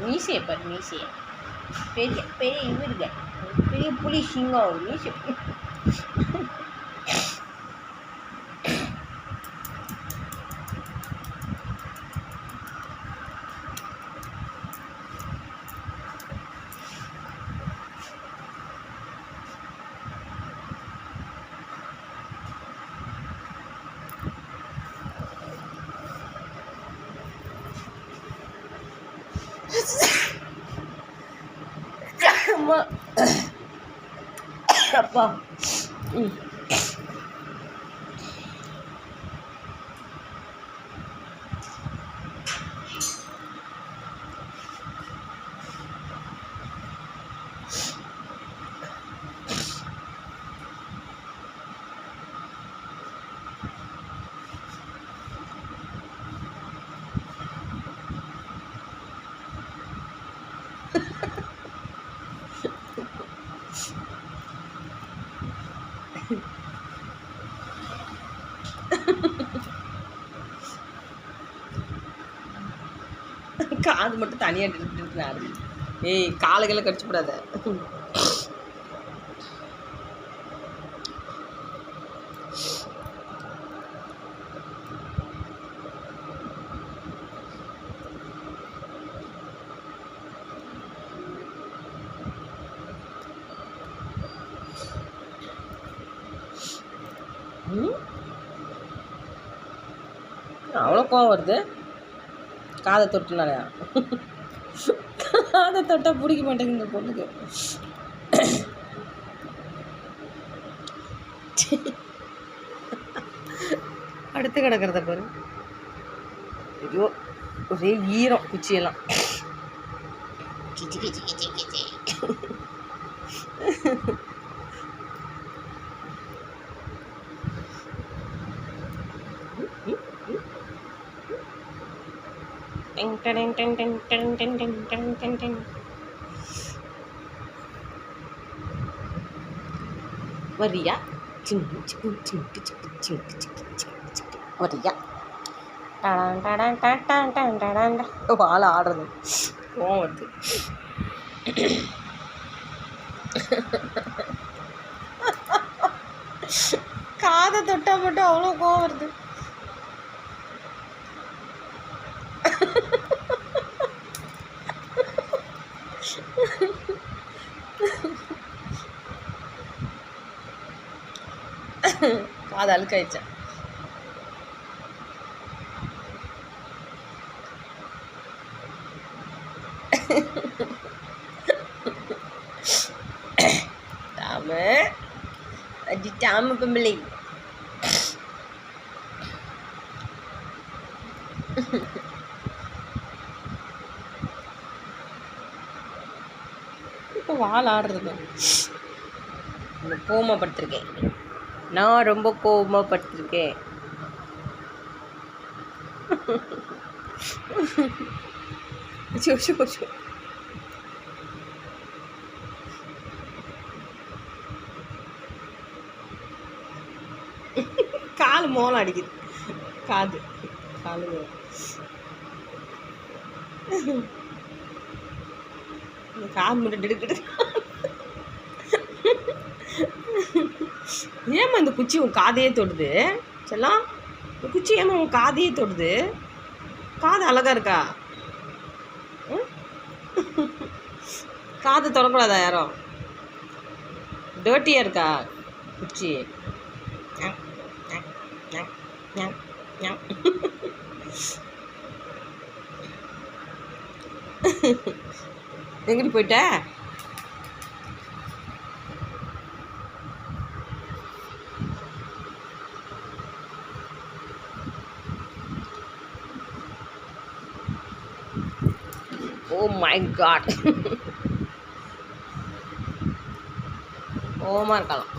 மீசையை பாரு மீசையை பெரிய பெரிய இவருங்க பெரிய புலி சிங்கம் ஒரு மீசை அப்பா Ha. காது மட்டும் தனியாக இருக்கிறாரு ஏய் காலுகளை கடிச்சு விடாத அவ்வளோ கோவம் வருது. காதை தொட்டுனாலயா காதை தொட்டால் பிடிக்க மாட்டேங்குது இந்த பொண்ணுக்கு. அடுத்து கிடக்கிறத பாரு. ஐயோ ஒரே ஈரம் குச்சியெல்லாம். கிச்சி கிச்சி கிச்சி கிச்சி Ding, ding, ding, ding, ding, ding, ding, ding, ding, ding. வரியா சிங்கு சிங்கு சிங்கு சிங்கு சிங்கு சிங்கு சிங்கு சிங்கு வரியா டடான் டடான் டடான் டடான் டடான் டா. வாழை ஆடுறது கோவம் வருது காதை தொட்டா மட்டும் அவ்வளோ கோவம் வருது കാതാൽ കഴിച്ച രാമ അജിറ്റാമ Mm-hmm. வால் ஆடுறது. நான் கோவமாப்படுத்திருக்கேன் நான் ரொம்ப அச்சோ. கால் மோளம் அடிக்குது. காது. காலு மோளம். இந்த காது மட்டும் டிடுக்கிட்டு ஏம்மா இந்த குச்சி உன் காதையே தொடுது? செல்லாம் இந்த குச்சி ஏமா உன் காதையே தொடுது? காது அழகா இருக்கா? ம்? காது தொடக்கூடாதா யாரும் டேர்ட்டியாக இருக்கா குச்சி? ஞம், எங்கிட்டு போயிட்ட? ஓ மை காட் ஓமா இருக்கலாம்.